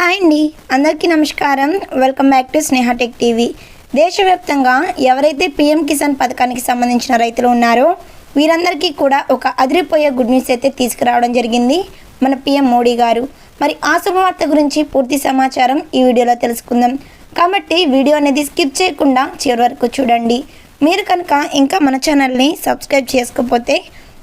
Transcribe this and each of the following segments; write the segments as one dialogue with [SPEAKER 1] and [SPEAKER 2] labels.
[SPEAKER 1] Hi అండి. అందరికీ నమస్కారం. Welcome back to Sneha tech TV. దేశవ్యాప్తంగా ఎవరైతే పీఎం కిసాన్ పథకానికి సంబంధించిన రైతులు ఉన్నారో వీరందరికీ కూడా ఒక అదిరిపోయే గుడ్ న్యూస్ అయితే తీసుకురావడం జరిగింది మన పీఎం మోడీ గారు. మరి ఆ శుభవార్త గురించి పూర్తి సమాచారం ఈ వీడియోలో తెలుసుకుందాం. కాబట్టి వీడియో అనేది స్కిప్ చేయకుండా చివరి వరకు చూడండి. మీరు కనుక ఇంకా మన ఛానల్ని సబ్స్క్రైబ్ చేసుకోకపోతే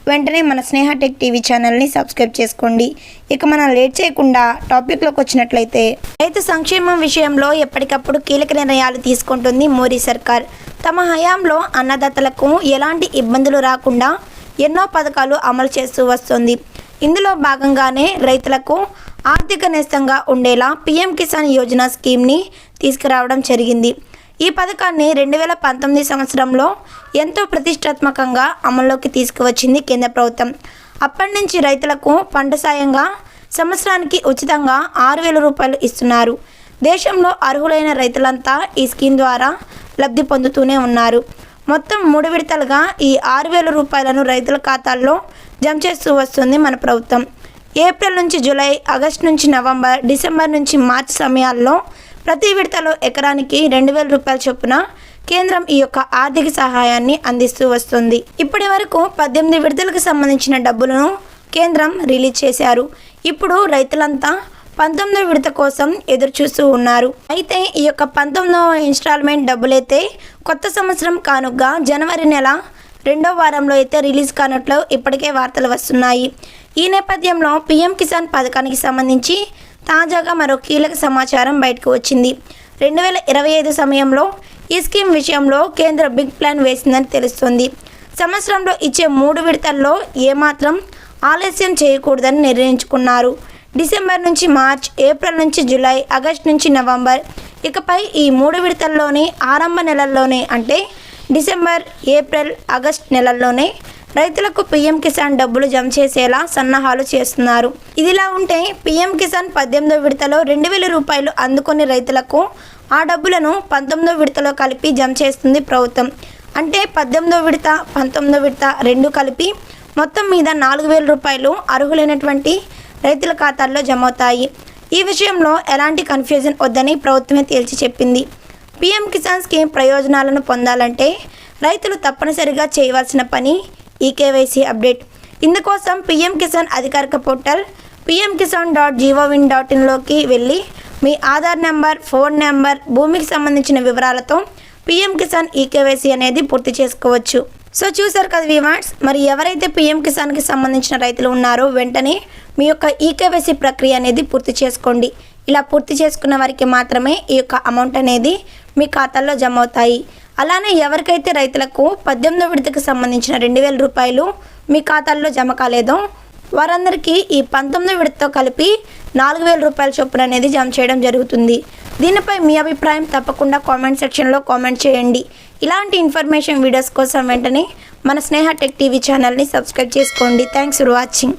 [SPEAKER 1] వెంటనే మన స్నేహ టెక్ టీవీ ఛానల్ని సబ్స్క్రైబ్ చేసుకోండి. ఇక మనం లేట్ చేయకుండా టాపిక్లోకి వచ్చినట్లయితే రైతు సంక్షేమం విషయంలో ఎప్పటికప్పుడు కీలక నిర్ణయాలు తీసుకుంటుంది మోడీ సర్కార్. తమ హయాంలో అన్నదాతలకు ఎలాంటి ఇబ్బందులు రాకుండా ఎన్నో పథకాలు అమలు చేస్తూ వస్తుంది. ఇందులో భాగంగానే రైతులకు ఆర్థిక నేస్తంగా ఉండేలా పీఎం కిసాన్ యోజన స్కీమ్ని తీసుకురావడం జరిగింది. ఈ పథకాన్ని రెండు వేల పంతొమ్మిది సంవత్సరంలో ఎంతో ప్రతిష్టాత్మకంగా అమల్లోకి తీసుకువచ్చింది కేంద్ర ప్రభుత్వం. అప్పటి నుంచి రైతులకు పంట సాయంగా సంవత్సరానికి ఉచితంగా ఆరు వేల రూపాయలు ఇస్తున్నారు. దేశంలో అర్హులైన రైతులంతా ఈ స్కీమ్ ద్వారా లబ్ధి పొందుతూనే ఉన్నారు. మొత్తం మూడు విడతలుగా ఈ ఆరు వేల రూపాయలను రైతుల ఖాతాల్లో జమ చేస్తూ వస్తుంది మన ప్రభుత్వం. ఏప్రిల్ నుంచి జూలై ఆగస్టు నుంచి నవంబర్ డిసెంబర్ నుంచి మార్చి సమయాల్లో ప్రతి విడతలో ఎకరానికి రెండు వేల రూపాయల చొప్పున కేంద్రం ఈ యొక్క ఆర్థిక సహాయాన్ని అందిస్తూ వస్తుంది. ఇప్పటి వరకు పద్దెనిమిది విడతలకు సంబంధించిన డబ్బులను కేంద్రం రిలీజ్ చేశారు. ఇప్పుడు రైతులంతా పంతొమ్మిదో విడత కోసం ఎదురు చూస్తూ ఉన్నారు. అయితే ఈ యొక్క పంతొమ్మిదవ ఇన్స్టాల్మెంట్ డబ్బులైతే కొత్త సంవత్సరం కానుగ్గా జనవరి నెల రెండో వారంలో అయితే రిలీజ్ కానట్లు ఇప్పటికే వార్తలు వస్తున్నాయి. ఈ నేపథ్యంలో పీఎం కిసాన్ పథకానికి సంబంధించి తాజాగా మరో కీలక సమాచారం బయటకు వచ్చింది. రెండు వేల ఇరవై ఐదు సమయంలో ఈ స్కీమ్ విషయంలో కేంద్ర బిగ్ ప్లాన్ వేసిందని తెలుస్తుంది. సంవత్సరంలో ఇచ్చే మూడు విడతల్లో ఏమాత్రం ఆలస్యం చేయకూడదని నిర్ణయించుకున్నారు. డిసెంబర్ నుంచి మార్చ్ ఏప్రిల్ నుంచి జూలై ఆగస్ట్ నుంచి నవంబర్ ఇకపై ఈ మూడు విడతల్లోనే ఆరంభ నెలల్లోనే అంటే డిసెంబర్ ఏప్రిల్ ఆగస్ట్ నెలల్లోనే రైతులకు పీఎం కిసాన్ డబ్బులు జమ చేసేలా సన్నాహాలు చేస్తున్నారు. ఇదిలా ఉంటే పీఎం కిసాన్ పద్దెనిమిదో విడతలో రెండు వేల రూపాయలు అందుకుని రైతులకు ఆ డబ్బులను పంతొమ్మిదో విడతలో కలిపి జమ చేస్తుంది ప్రభుత్వం. అంటే పద్దెనిమిదో విడత పంతొమ్మిదో విడత రెండు కలిపి మొత్తం మీద నాలుగు వేల రూపాయలు అర్హులైనటువంటి రైతుల ఖాతాల్లో జమ అవుతాయి. ఈ విషయంలో ఎలాంటి కన్ఫ్యూజన్ వద్దని ప్రభుత్వమే తేల్చి చెప్పింది. పీఎం కిసాన్ స్కీమ్ ప్రయోజనాలను పొందాలంటే రైతులు తప్పనిసరిగా చేయవలసిన పని ఈకేవైసీ అప్డేట్. ఇందుకోసం పీఎం కిసాన్ అధికారిక portal PM Kisan dot gov in dot ఇన్లోకి వెళ్ళి మీ ఆధార్ నెంబర్ ఫోన్ నెంబర్ భూమికి సంబంధించిన వివరాలతో పీఎం కిసాన్ ఈకేవైసీ అనేది పూర్తి చేసుకోవచ్చు. సో చూసారు కదా వివాట్స్ మరి ఎవరైతే పీఎం కిసాన్కి సంబంధించిన రైతులు ఉన్నారో వెంటనే మీ యొక్క ఈకేవైసీ ప్రక్రియ అనేది పూర్తి చేసుకోండి. ఇలా పూర్తి చేసుకున్న వారికి మాత్రమే ఈ యొక్క అమౌంట్ అనేది మీ ఖాతాల్లో జమ అవుతాయి అలానే ఎవరికైతే రైతులకు పద్దెనిమిదో విడతకు సంబంధించిన రెండు వేల రూపాయలు మీ ఖాతాల్లో జమ కాలేదో వారందరికీ ఈ పంతొమ్మిదో విడతతో కలిపి నాలుగు వేల రూపాయల చొప్పున అనేది జమ చేయడం జరుగుతుంది. దీనిపై మీ అభిప్రాయం తప్పకుండా కామెంట్ సెక్షన్లో కామెంట్ చేయండి. ఇలాంటి ఇన్ఫర్మేషన్ వీడియోస్ కోసం వెంటనే మన స్నేహ టెక్ టీవీ ఛానల్ని సబ్స్క్రైబ్ చేసుకోండి. Thanks for watching